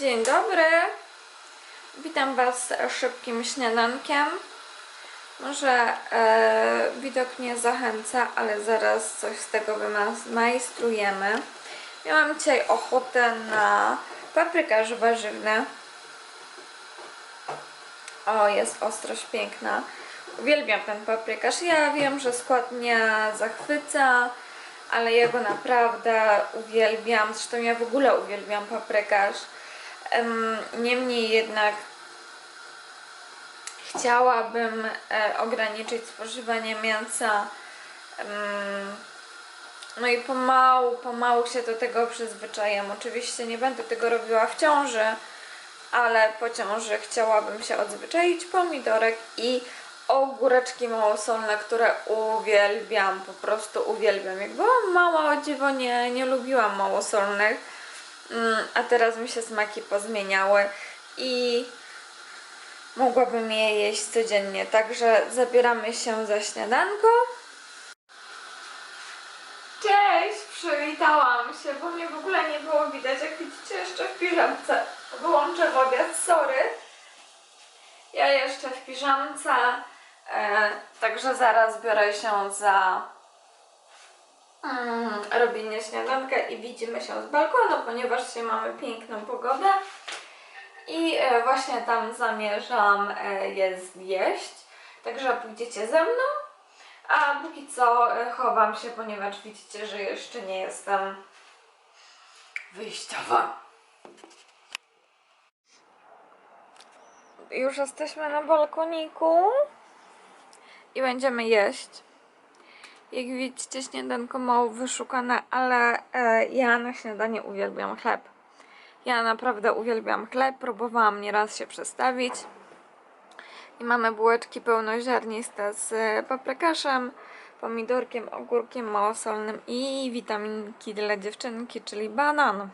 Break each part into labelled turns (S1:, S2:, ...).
S1: Dzień dobry. Witam Was szybkim śniadankiem. Może e, widok nie zachęca, ale zaraz coś z tego wymajstrujemy. Miałam dzisiaj ochotę na paprykarz warzywny. O, jest ostrość piękna. Uwielbiam ten paprykarz. Ja wiem, że skład nie zachwyca, ale ja go naprawdę uwielbiam. Zresztą ja w ogóle uwielbiam paprykarz. Em, Niemniej jednak chciałabym e, ograniczyć spożywanie mięsa. No i pomału, pomału się do tego przyzwyczajam. Oczywiście nie będę tego robiła w ciąży, ale po ciąży chciałabym się odzwyczaić pomidorek i ogóreczki małosolne, które uwielbiam, po prostu uwielbiam. Jak byłam mała, o dziwo nie, nie lubiłam małosolnych, a teraz mi się smaki pozmieniały i mogłabym je jeść codziennie. Także zabieramy się za śniadanko. Cześć, przywitałam się, bo mnie w ogóle nie było widać, jak widzicie jeszcze w piżamce. Wyłączę obiad, sorry. Ja jeszcze w piżamce, e, także zaraz biorę się za mm, robienie śniadanka i widzimy się z balkonu, ponieważ dzisiaj mamy piękną pogodę. I e, właśnie tam zamierzam e, je zjeść, także pójdziecie ze mną. A póki co e, chowam się, ponieważ widzicie, że jeszcze nie jestem wyjściowa. Już jesteśmy na balkoniku i będziemy jeść. Jak widzicie, śniadanko mało wyszukane, ale e, ja na śniadanie uwielbiam chleb. Ja naprawdę uwielbiam chleb, próbowałam nieraz się przestawić. I mamy bułeczki pełnoziarniste z paprykarzem, pomidorkiem, ogórkiem małosolnym i witaminki dla dziewczynki, czyli banan.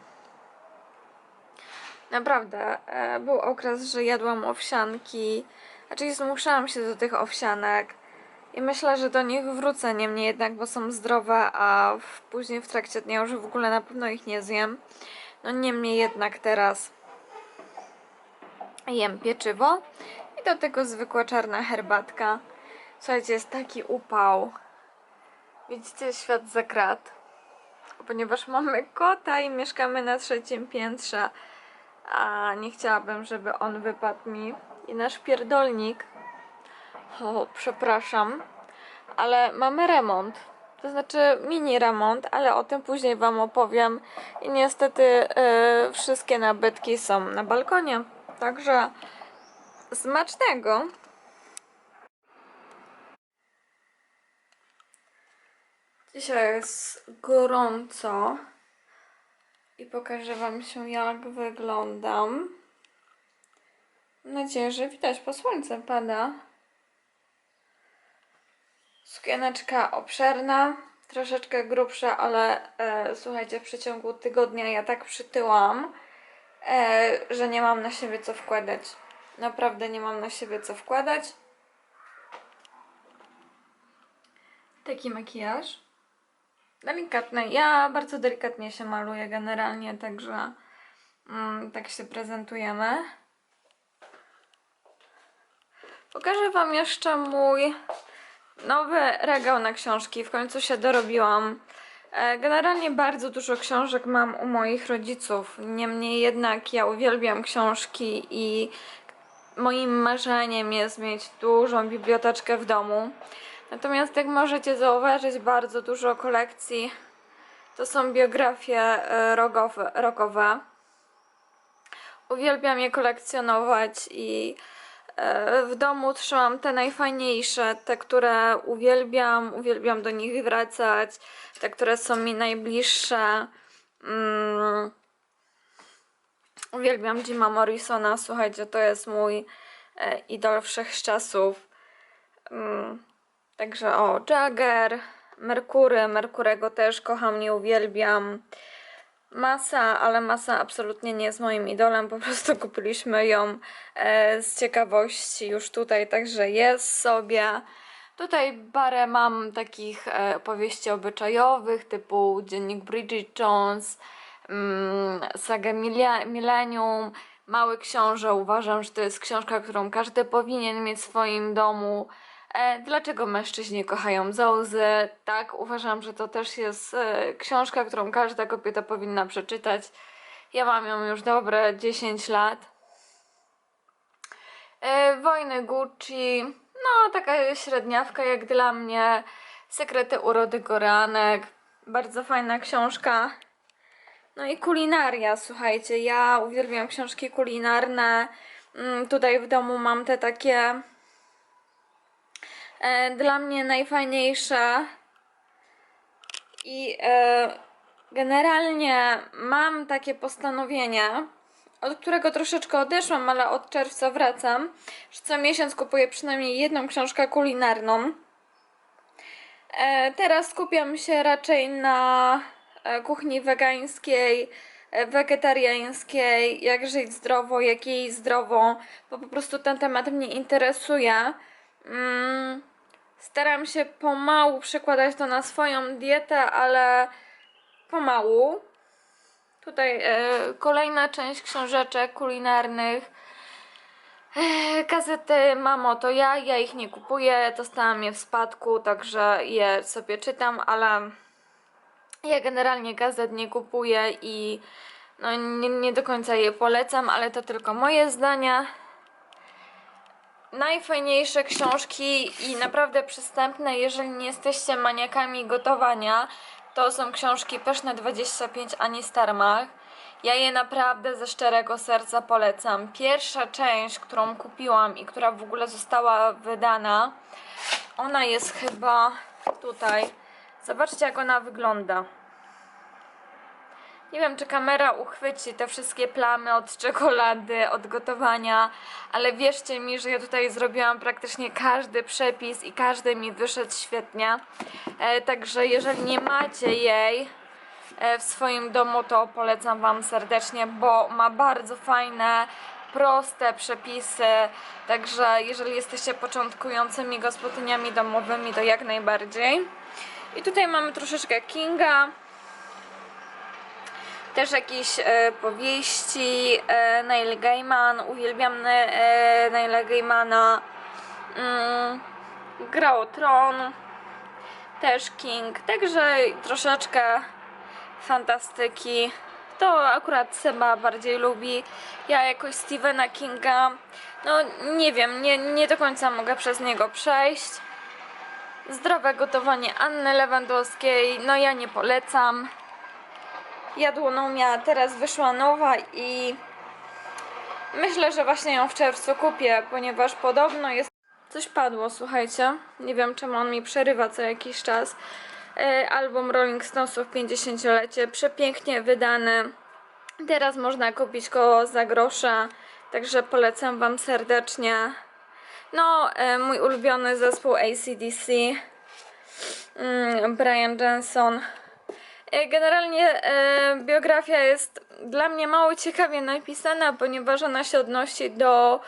S1: Naprawdę, e, był okres, że jadłam owsianki, znaczy zmuszałam się do tych owsianek i myślę, że do nich wrócę, niemniej jednak, bo są zdrowe, a w, później w trakcie dnia już w ogóle na pewno ich nie zjem. No niemniej jednak teraz jem pieczywo i do tego zwykła czarna herbatka. Słuchajcie, jest taki upał. Widzicie świat za krat. Ponieważ mamy kota i mieszkamy na trzecim piętrze, a nie chciałabym, żeby on wypadł mi. I nasz pierdolnik. O, przepraszam, ale mamy remont. To znaczy mini remont, ale o tym później Wam opowiem. I niestety e, wszystkie nabytki są na balkonie. Także smacznego. Dzisiaj jest gorąco i pokażę Wam się jak wyglądam. Mam nadzieję, że widać, bo słońce pada. Sukieneczka obszerna, troszeczkę grubsza, ale e, słuchajcie, w przeciągu tygodnia ja tak przytyłam, e, że nie mam na siebie co wkładać. Naprawdę nie mam na siebie co wkładać. Taki makijaż. Delikatny. Ja bardzo delikatnie się maluję generalnie, także mm, tak się prezentujemy. Pokażę Wam jeszcze mój nowy regał na książki. W końcu się dorobiłam. E, Generalnie bardzo dużo książek mam u moich rodziców. Niemniej jednak ja uwielbiam książki i moim marzeniem jest mieć dużą biblioteczkę w domu. Natomiast jak możecie zauważyć, bardzo dużo kolekcji to są biografie e, rokowe. Uwielbiam je kolekcjonować i w domu trzymam te najfajniejsze, te, które uwielbiam, uwielbiam do nich wracać, te, które są mi najbliższe. Mm. Uwielbiam Jima Morrisona, słuchajcie, to jest mój e, idol wszechczasów. Mm. Także o, Jagger, Merkury, Merkurego też kocham, nie uwielbiam. Masa, ale Masa absolutnie nie jest moim idolem, po prostu kupiliśmy ją e, z ciekawości już tutaj, także jest sobie. Tutaj parę mam takich e, opowieści obyczajowych typu Dziennik Bridget Jones, mm, Milia- Millennium, Mały Książę. Uważam, że to jest książka, którą każdy powinien mieć w swoim domu. E, dlaczego mężczyźni kochają Zołzy? Tak, uważam, że to też jest e, książka, którą każda kobieta powinna przeczytać. Ja mam ją już dobre 10 lat. E, Wojny Gucci, no taka średniawka jak dla mnie. Sekrety urody Goranek, bardzo fajna książka. No i kulinaria, słuchajcie, ja uwielbiam książki kulinarne. Mm, Tutaj w domu mam te takie dla mnie najfajniejsze. I e, generalnie mam takie postanowienie, od którego troszeczkę odeszłam, ale od czerwca wracam, że co miesiąc kupuję przynajmniej jedną książkę kulinarną. E, teraz skupiam się raczej na e, kuchni wegańskiej, e, wegetariańskiej, jak żyć zdrowo, jak jeść zdrowo, bo po prostu ten temat mnie interesuje. Mm, staram się pomału przekładać to na swoją dietę, ale pomału. Tutaj e, kolejna część książeczek kulinarnych. E, Gazety Mamo to ja, ja ich nie kupuję, dostałam je w spadku, także je sobie czytam, ale ja generalnie gazet nie kupuję i no, nie, nie do końca je polecam, ale to tylko moje zdania. Najfajniejsze książki i naprawdę przystępne, jeżeli nie jesteście maniakami gotowania, to są książki Pyszne 25 Ani Starmach. Ja je naprawdę ze szczerego serca polecam. Pierwsza część, którą kupiłam i która w ogóle została wydana, ona jest chyba tutaj. Zobaczcie, jak ona wygląda. Nie wiem, czy kamera uchwyci te wszystkie plamy od czekolady, od gotowania, ale wierzcie mi, że ja tutaj zrobiłam praktycznie każdy przepis i każdy mi wyszedł świetnie. E, także jeżeli nie macie jej e, w swoim domu, to polecam Wam serdecznie, bo ma bardzo fajne, proste przepisy. Także jeżeli jesteście początkującymi gospodyniami domowymi, to jak najbardziej. I tutaj mamy troszeczkę Kinga też jakieś e, powieści e, Neil Gaiman, uwielbiam e, Neila Gaimana. Mm, Gra o Tron też King, także troszeczkę fantastyki. To akurat Seba bardziej lubi. Ja jakoś Stephena Kinga no nie wiem, nie, nie do końca mogę przez niego przejść. Zdrowe gotowanie Anny Lewandowskiej no ja nie polecam jadłonomia teraz wyszła nowa i myślę, że właśnie ją w czerwcu kupię, ponieważ podobno jest... Coś padło, słuchajcie. Nie wiem, czemu on mi przerywa co jakiś czas. E, Album Rolling Stonesów 50-lecie. Przepięknie wydany. Teraz można kupić go za grosze, także polecam Wam serdecznie. No, e, mój ulubiony zespół ACDC. Mm, Brian Johnson. E, Generalnie e, biografia jest dla mnie mało ciekawie napisana, ponieważ ona się odnosi do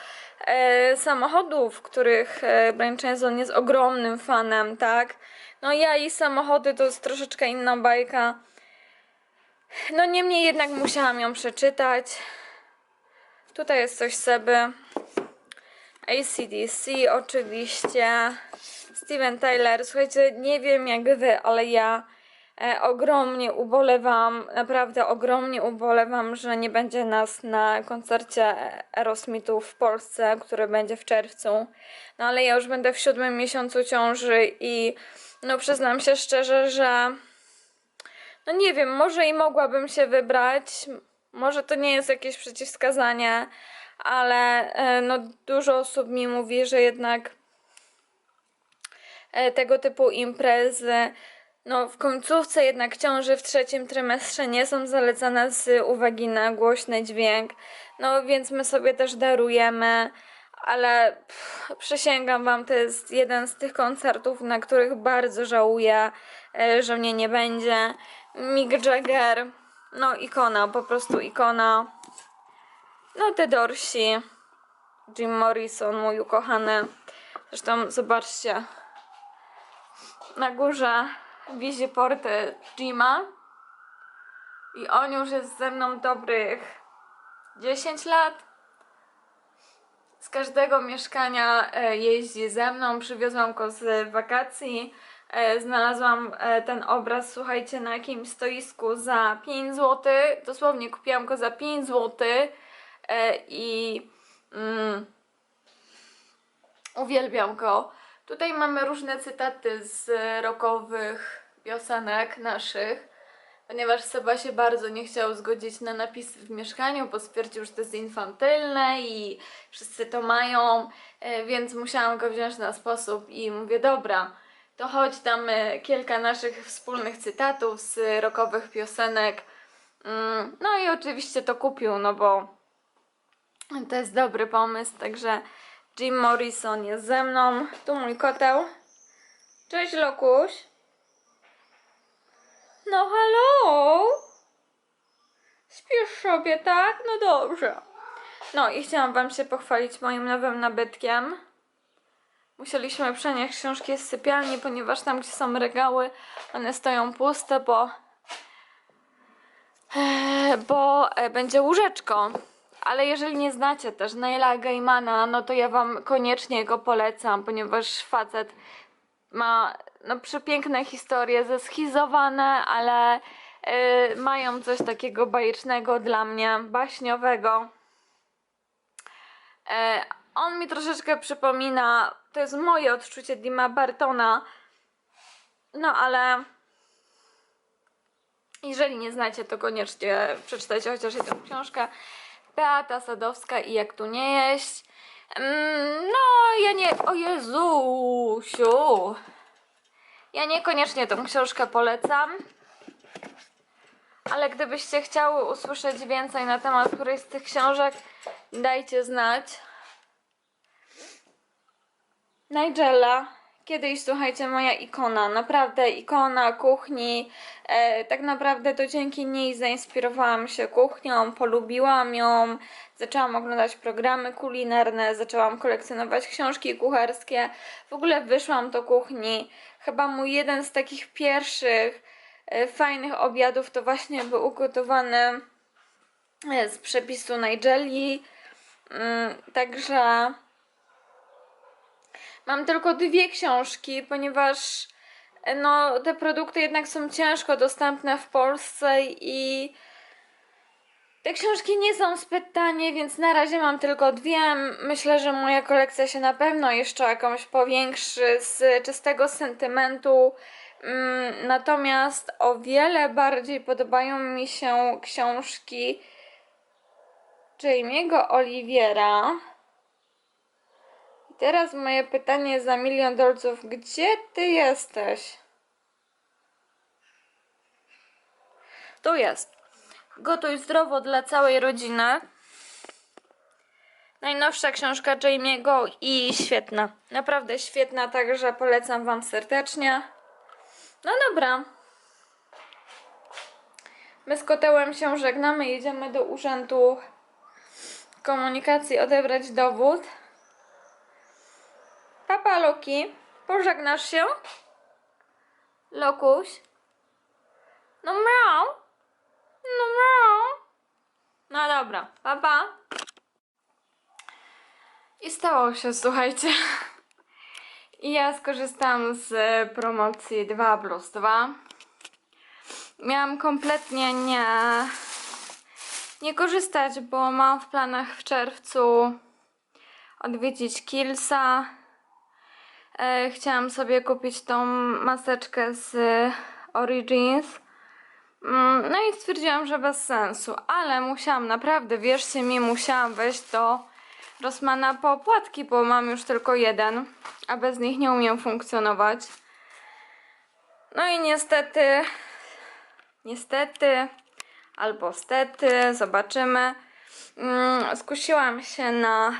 S1: e, samochodów, których Brian Johnson jest ogromnym fanem, tak? No ja i samochody to jest troszeczkę inna bajka. No niemniej jednak musiałam ją przeczytać. Tutaj jest coś Seby. ACDC oczywiście. Steven Tyler. Słuchajcie, nie wiem jak wy, ale ja ogromnie ubolewam, naprawdę ogromnie ubolewam, że nie będzie nas na koncercie Aerosmithu w Polsce, który będzie w czerwcu. No ale ja już będę w siódmym miesiącu ciąży i no przyznam się szczerze, że no nie wiem, może i mogłabym się wybrać. Może to nie jest jakieś przeciwwskazanie, ale e, no dużo osób mi mówi, że jednak e, tego typu imprezy no w końcówce jednak ciąży w trzecim trymestrze nie są zalecane z uwagi na głośny dźwięk. No więc my sobie też darujemy, ale pff, przysięgam wam, to jest jeden z tych koncertów, na których bardzo żałuję, e, że mnie nie będzie. Mick Jagger, no ikona, po prostu ikona. No te Dorsi, Jim Morrison, mój ukochany. Zresztą zobaczcie, na górze wiezie porty Jima. I on już jest ze mną dobrych 10 lat. Z każdego mieszkania e, jeździ ze mną. Przywiozłam go z wakacji. E, Znalazłam e, ten obraz, słuchajcie, na jakimś stoisku za 5 zł. Dosłownie kupiłam go za 5 zł. I mm, uwielbiam go. Tutaj mamy różne cytaty z rockowych piosenek naszych, ponieważ Seba się bardzo nie chciał zgodzić na napisy w mieszkaniu, bo stwierdził, że to jest infantylne i wszyscy to mają, e, więc musiałam go wziąć na sposób i mówię, dobra, to chodź damy kilka naszych wspólnych cytatów z rockowych piosenek. Mm, No i oczywiście to kupił, no bo to jest dobry pomysł, także Jim Morrison jest ze mną. Tu mój koteł. Cześć Lokuś. No halo. Śpisz sobie, tak? No dobrze. No i chciałam wam się pochwalić moim nowym nabytkiem. Musieliśmy przenieść książki z sypialni, ponieważ tam, gdzie są regały, one stoją puste, bo Eee, bo e, będzie łóżeczko. Ale jeżeli nie znacie też Neila Gaimana, no to ja wam koniecznie go polecam, ponieważ facet ma no, przepiękne historie, zeschizowane, ale e, mają coś takiego bajecznego dla mnie, baśniowego. E, on mi troszeczkę przypomina, to jest moje odczucie Dima Bartona, no ale jeżeli nie znacie, to koniecznie przeczytajcie chociaż jedną książkę. Beata Sadowska i Jak tu nie jeść. Mm, No, ja nie... O Jezusiu! Ja niekoniecznie tą książkę polecam. Ale gdybyście chciały usłyszeć więcej na temat którejś z tych książek, dajcie znać. Nigella. Kiedyś, słuchajcie, moja ikona, naprawdę ikona kuchni. E, tak naprawdę to dzięki niej zainspirowałam się kuchnią, polubiłam ją, zaczęłam oglądać programy kulinarne, zaczęłam kolekcjonować książki kucharskie. W ogóle wyszłam do kuchni. Chyba mój jeden z takich pierwszych e, fajnych obiadów to właśnie był ugotowany e, z przepisu Nigelli. Mm, także mam tylko dwie książki, ponieważ e, no, te produkty jednak są ciężko dostępne w Polsce i te książki nie są zbyt tanie, więc na razie mam tylko dwie. Myślę, że moja kolekcja się na pewno jeszcze jakąś powiększy z czystego sentymentu. Mm, Natomiast o wiele bardziej podobają mi się książki Jamie'ego Oliviera. Teraz moje pytanie za milion dolców. Gdzie ty jesteś? Tu jest. Gotuj zdrowo dla całej rodziny. Najnowsza książka Jamie'ego i świetna. Naprawdę świetna, także polecam Wam serdecznie. No dobra. My z kotełem się żegnamy, jedziemy do urzędu komunikacji odebrać dowód. Papa Loki, pożegnasz się? Lokuś? No miał. No miał. No dobra, papa. I stało się, słuchajcie. I ja skorzystałam z promocji 2 plus 2. Miałam kompletnie nie, nie korzystać, bo mam w planach w czerwcu odwiedzić Killsa. E, chciałam sobie kupić tą maseczkę z Origins. Mm, No i stwierdziłam, że bez sensu, ale musiałam naprawdę, wierzcie mi, musiałam wejść do Rossmana po opłatki, bo mam już tylko jeden, a bez nich nie umiem funkcjonować. No i niestety, niestety, albo stety, zobaczymy. Mm, skusiłam się na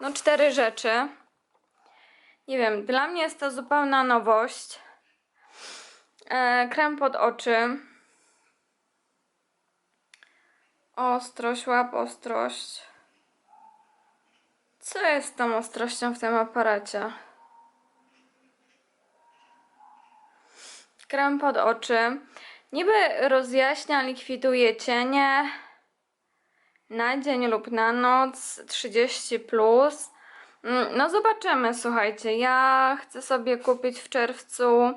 S1: no, cztery rzeczy. Nie wiem, dla mnie jest to zupełna nowość. E, krem pod oczy. Ostrość, łap ostrość. Co jest tą ostrością w tym aparacie? Krem pod oczy. Niby rozjaśnia, likwiduje cienie na dzień lub na noc 30 plus. Mm, No zobaczymy, słuchajcie. Ja chcę sobie kupić w czerwcu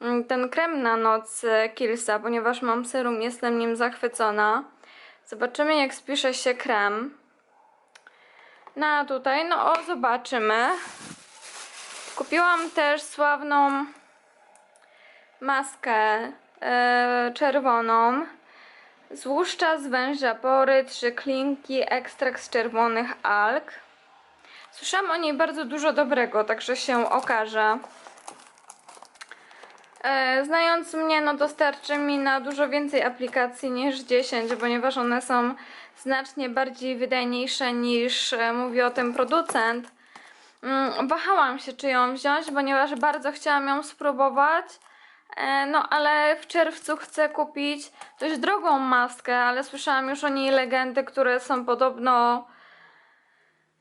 S1: mm, ten krem na noc e, Killsa, ponieważ mam serum, jestem nim zachwycona. Zobaczymy, jak spisze się krem. No a tutaj, no o, zobaczymy. Kupiłam też sławną maskę e, czerwoną. Złuszcza zwęża pory, trzy klinki, ekstrakt z czerwonych alg. Słyszałam o niej bardzo dużo dobrego, także się okaże. E, znając mnie, no dostarczy mi na dużo więcej aplikacji niż 10, ponieważ one są znacznie bardziej wydajniejsze niż e, mówi o tym producent. Mm, wahałam się, czy ją wziąć, ponieważ bardzo chciałam ją spróbować. E, No, ale w czerwcu chcę kupić dość drogą maskę, ale słyszałam już o niej legendy, które są podobno.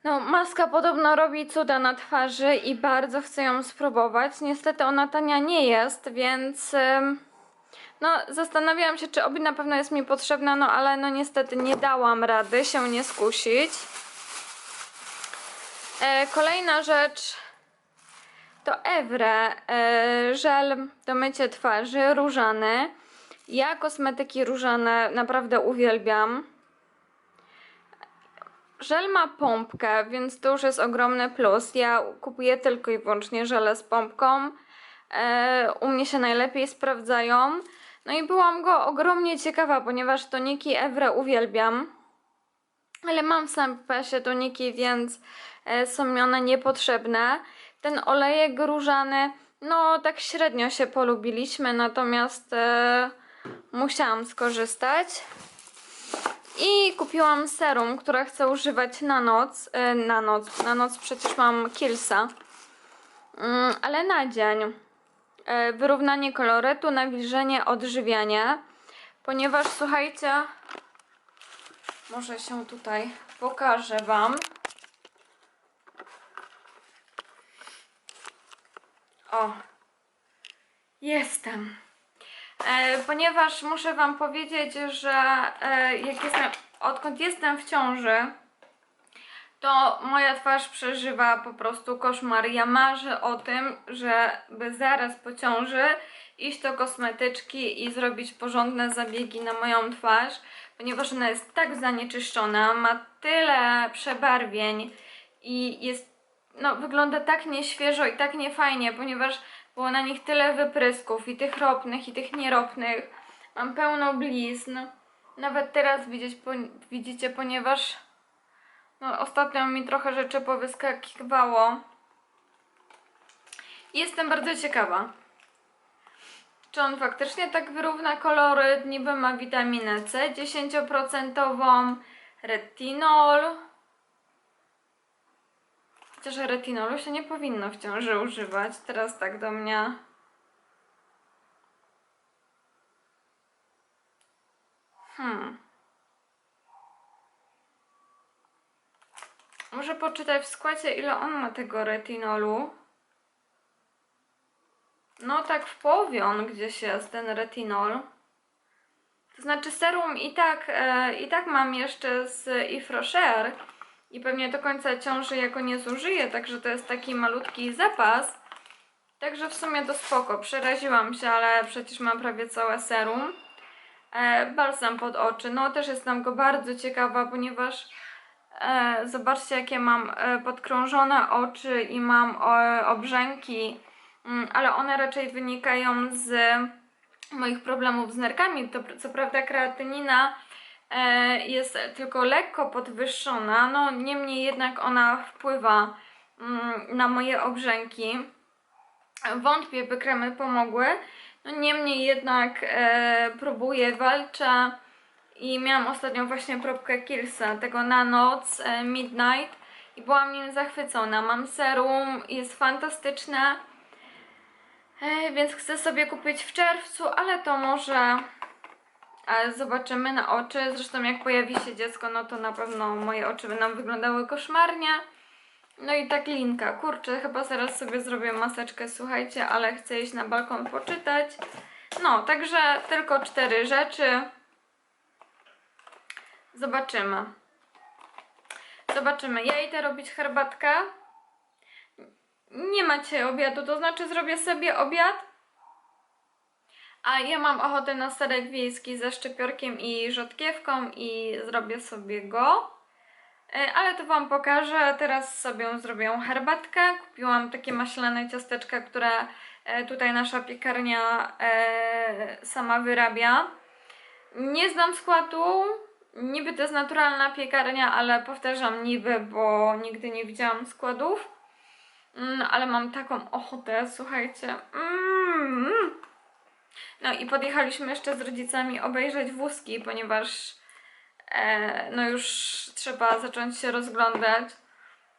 S1: No, maska podobno robi cuda na twarzy i bardzo chcę ją spróbować. Niestety ona tania nie jest, więc. No, zastanawiałam się, czy obi na pewno jest mi potrzebna, no ale no niestety nie dałam rady się nie skusić. E, kolejna rzecz to Evre, e, żel do mycia twarzy, różany. Ja kosmetyki różane naprawdę uwielbiam. Żel ma pompkę, więc to już jest ogromny plus. Ja kupuję tylko i wyłącznie żele z pompką. E, u mnie się najlepiej sprawdzają. No i byłam go ogromnie ciekawa, ponieważ toniki Evre uwielbiam. Ale mam w zapasie toniki, więc e, są mi one niepotrzebne. Ten olejek różany, no tak średnio się polubiliśmy, natomiast e, musiałam skorzystać. I kupiłam serum, które chcę używać na noc. E, na noc, na noc przecież mam Killsa. Mm, ale na dzień. E, wyrównanie kolorytu, nawilżenie, odżywianie. Ponieważ słuchajcie, może się tutaj pokażę Wam. O, jestem. E, ponieważ muszę Wam powiedzieć, że e, jak jestem, odkąd jestem w ciąży, to moja twarz przeżywa po prostu koszmar. Ja marzę o tym, żeby zaraz po ciąży iść do kosmetyczki i zrobić porządne zabiegi na moją twarz, ponieważ ona jest tak zanieczyszczona, ma tyle przebarwień i jest, no, wygląda tak nieświeżo i tak niefajnie, ponieważ było na nich tyle wyprysków i tych ropnych i tych nieropnych. Mam pełno blizn. Nawet teraz widzieć, po, widzicie, ponieważ no, ostatnio mi trochę rzeczy powyskakiwało. Jestem bardzo ciekawa. Czy on faktycznie tak wyrówna koloryt? Niby ma witaminę C 10%, retinol. Chociaż retinolu się nie powinno w ciąży używać. Teraz tak do mnie. Hmm. Muszę poczytać w składzie, ile on ma tego retinolu. No tak w połowie on gdzieś jest, ten retinol. To znaczy serum i tak, e, i tak mam jeszcze z Yves Rocher i pewnie do końca ciąży jako nie zużyję, także to jest taki malutki zapas. Także w sumie to spoko, przeraziłam się, ale przecież mam prawie całe serum. E, balsam pod oczy, no też jestem go bardzo ciekawa, ponieważ e, zobaczcie jakie mam e, podkrążone oczy i mam obrzęki, mm, ale one raczej wynikają z moich problemów z nerkami. To co prawda kreatynina jest tylko lekko podwyższona, no niemniej jednak ona wpływa mm, na moje obrzęki. Wątpię, by kremy pomogły. No niemniej jednak e, próbuję, walczę i miałam ostatnio właśnie próbkę Killsa, tego na noc, e, Midnight i byłam nim zachwycona. Mam serum, jest fantastyczne, e, więc chcę sobie kupić w czerwcu, ale to może e, zobaczymy na oczy. Zresztą jak pojawi się dziecko, no to na pewno moje oczy będą wyglądały koszmarnie. No i tak linka, kurczę, chyba zaraz sobie zrobię maseczkę, słuchajcie, ale chcę iść na balkon poczytać. No, także tylko cztery rzeczy. Zobaczymy. Zobaczymy. Ja idę robić herbatkę. Nie macie obiadu, to znaczy zrobię sobie obiad. A ja mam ochotę na serek wiejski ze szczypiorkiem i rzodkiewką i zrobię sobie go. E, Ale to Wam pokażę. Teraz sobie zrobię herbatkę. Kupiłam takie maślane ciasteczka, które e, tutaj nasza piekarnia e, sama wyrabia. Nie znam składu. Niby to jest naturalna piekarnia, ale powtarzam niby, bo nigdy nie widziałam składów. Mm, ale mam taką ochotę, słuchajcie. Mm. No i podjechaliśmy jeszcze z rodzicami obejrzeć wózki, ponieważ e, no już trzeba zacząć się rozglądać.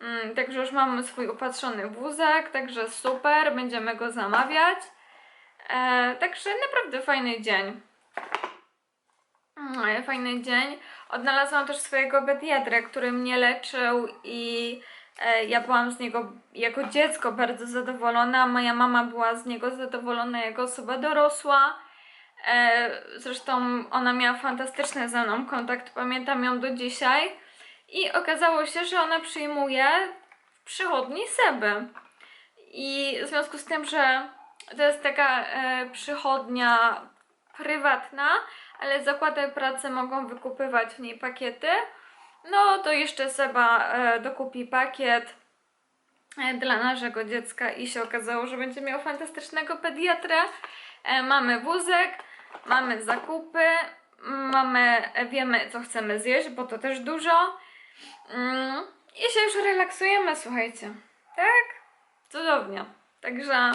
S1: Mm, także już mamy swój upatrzony wózek, także super, będziemy go zamawiać. E, także naprawdę fajny dzień. Mm, Fajny dzień. Odnalazłam też swojego pediatrę, który mnie leczył i ja byłam z niego jako dziecko bardzo zadowolona. Moja mama była z niego zadowolona jako osoba dorosła. E, zresztą ona miała fantastyczny ze mną kontakt, pamiętam ją do dzisiaj. I okazało się, że ona przyjmuje w przychodni Seby. I w związku z tym, że to jest taka e, przychodnia prywatna, ale zakłady pracy mogą wykupywać w niej pakiety, no to jeszcze Seba e, dokupi pakiet e, dla naszego dziecka i się okazało, że będzie miał fantastycznego pediatrę. E, mamy wózek, mamy zakupy, mamy, wiemy co chcemy zjeść, bo to też dużo. Mm, I się już relaksujemy, słuchajcie. Tak? Cudownie. Także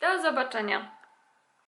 S1: do zobaczenia.